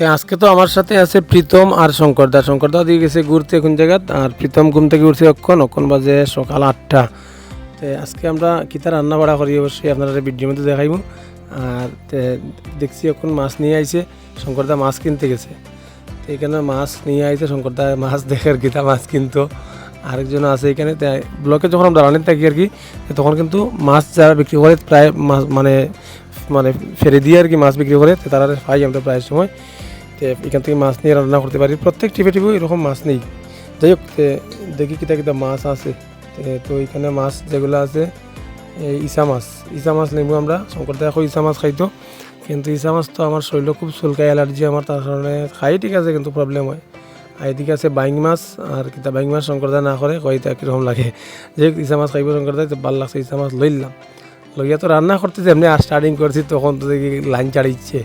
তো আজকে তো আমার সাথে আছে প্রীতম আর শঙ্করদা। শঙ্করদা দিয়ে গেছে ঘুরতে কোন জায়গা, আর প্রীতম ঘুম থেকে উঠছে অক্ষণ অক্ষণ বাজে সকাল আটটা। তো আজকে আমরা কিতা রান্না বাড়া করি অবশ্যই আপনারা ভিডিওর মধ্যে দেখাইব। আর দেখছি এখন মাছ নিয়ে আইছে, শঙ্করদা মাছ কিনতে গেছে। তো এখানে মাছ নিয়ে আইছে, শঙ্করদা মাছ দেখে আর কিতা মাছ কিনতো। আরেকজন আছে এখানে ব্লকে যখন আমরা রান্নার থাকি আর কি তখন কিন্তু মাছ যারা বিক্রি করে প্রায় মাছ মানে মানে ফেরে দিয়ে আর কি মাছ বিক্রি করে তারা পাই আমরা প্রায় সময়। এখান থেকে মাছ নিয়ে রান্না করতে পারি। প্রত্যেক টিপে টিপে এরকম মাছ নেই। যাই হোক দেখি কিতা কিতা মাছ আছে। তো এখানে মাছ যেগুলো আছে ইসা মাছ। ইসা মাছ নেব আমরা। শঙ্করদা এখন ইসা মাছ খাইতো। কিন্তু ইসা মাছ তো আমার শরীরে খুব চুলকায় অ্যালার্জি আমার তার কারণে খাই ঠিক আছে কিন্তু প্রবলেম হয়। আর এদিকে আছে, বাইং মাছ আর কিতা বাইং মাছ শঙ্করদা না করে কইতা কীরকম লাগে। যে ইসা মাছ খাইব শঙ্করদা তো ভালো লাগছে ইসা মাছ লইলাম লইয়া তো রান্না করতে যে এমনি আর স্টার্টিং করছি তখন তো দেখি লাইন চাড়িচ্ছে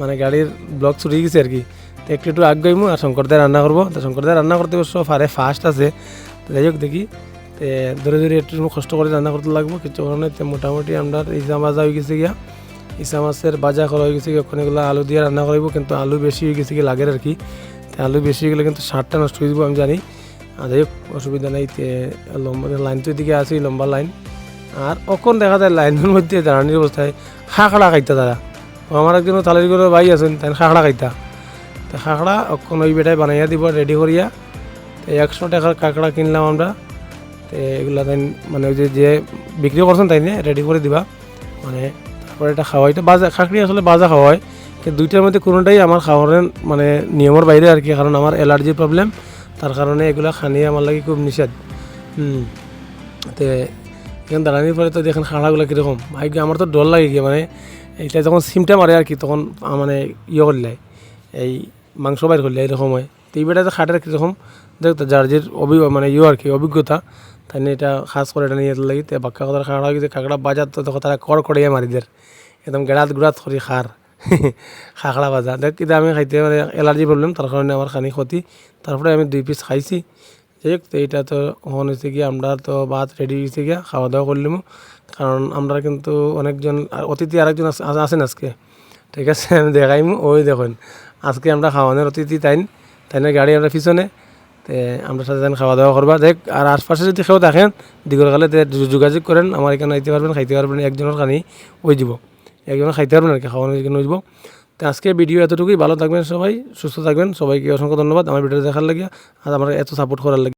মানে গাড়ির ব্লক ছুটে গেছে আর কি। তো একটু একটু আগাইমু আর শঙ্করদা রান্না করব। তো শঙ্করদা রান্না করতে অবশ্য ফারে ফাস্ট আছে। যাই হোক দেখি। তে ধরে ধরে একটু কষ্ট করে রান্না করতে লাগবো। কিছু কারণে মোটামুটি আমরা ইসা ভাজা হয়ে গেছে গিয়া। ইসা মাছের বাজা করা হয়ে গেছে ওখানে এগুলো আলু দিয়ে রান্না করাইব, কিন্তু আলু বেশি হয়ে গেছে গিয়ে লাগের আর কি। আলু বেশি হয়ে গেলে কিন্তু সারটা নষ্ট হয়ে যাব, আমি জানি। আর যাই হোক, অসুবিধা নেই লম্বা লাইন তো এদিকে আছে লম্বা লাইন আর অখন দেখা যায় লাইনের মধ্যে দাঁড়ানির অবস্থায় খাখড়া খাইতা তারা আমার একজন তালের করে ভাই আছেন তাই খাখড়া খাইতা তো খাখড়া অখন ওই বেটায় বানাইয়া দিব রেডি করিয়া তো একশো টাকার কাঁকড়া কিনলাম আমরা। তো এগুলা তাই মানে ওই যে যে বিক্রি করছেন তাই নিয়ে রেডি করে দিবা। মানে তারপরে এটা খাওয়াই। তো বাজা খাকড়ি আসলে বাজা খাওয়া হয় কিন্তু দুইটার মধ্যে কোনোটাই আমার খাওয়ার মানে নিয়মের বাইরে আর কি কারণ আমার অ্যালার্জির প্রবলেম তার কারণে এগুলা খানিয়ে আমার লাগে খুব নিষেধ। হুম তো এখানে দাঁড়ানোর পরে তো দেখেন খাড়াগুলো কীরকম ভাই আমার তো ডর লাগে গিয়ে। মানে এইটা যখন সিমটা মারে আর কি, তখন মানে ইয়ে করলে, এই মাংস বাইর করলে এরকম হয়। তো এই বেটা যে খাটের কীরকম দেখ যার যে অভি মানে ইয়ে আর কি, অভিজ্ঞতা, তাই এটা খাস করে এটা নিয়ে লাগি। তো বাক্কা কথা খাড়া হয়ে কাঁকড়া বাজার তো তখন তারা কর কড়াইয়া মারি দের একদম গেড়াত গুড়াত করি খার। খাকড়া বাজা দেখ কিন্তু আমি খাইতে মানে অ্যালার্জি প্রবলেম তার কারণে আমার খানি ক্ষতি। তারপরে আমি দুই পিস খাইছি। যাই হোক তো এইটা তো ওখান হয়েছে গিয়ে আমরা তো ভাত রেডি হয়েছে গিয়া খাওয়া দাওয়া করলাম কারণ আমরা কিন্তু অনেকজন অতিথি আরেকজন আছে- আছে- আছেন আজকে। ঠিক আছে, আমি দেখাইমু, ওই দেখুন। আজকে আমরা খাওয়ানোর অতিথি তাইন তাইনের গাড়ি আমরা পিছনে। তে আমরা সাথে তাইন খাওয়া দাওয়া করবা। দেখ, আর আশপাশে যদি কেউ দেখেন দিগর কালে তে যোগাযোগ করেন। আমার এখানে আইতে পারবেন, খাইতে পারবেন, একজনের খানি ওই যাব একজনের খাইতে পারবেন আর কি, খাওয়ানোর জন্য ওই যাব তো আজকে ভিডিও এতটুকুই। ভালো থাকবেন সবাই, সুস্থ থাকবেন। সবাইকে অসংখ্য ধন্যবাদ আমার ভিডিও দেখার লাগে আর আমার এত সাপোর্ট করার লাগে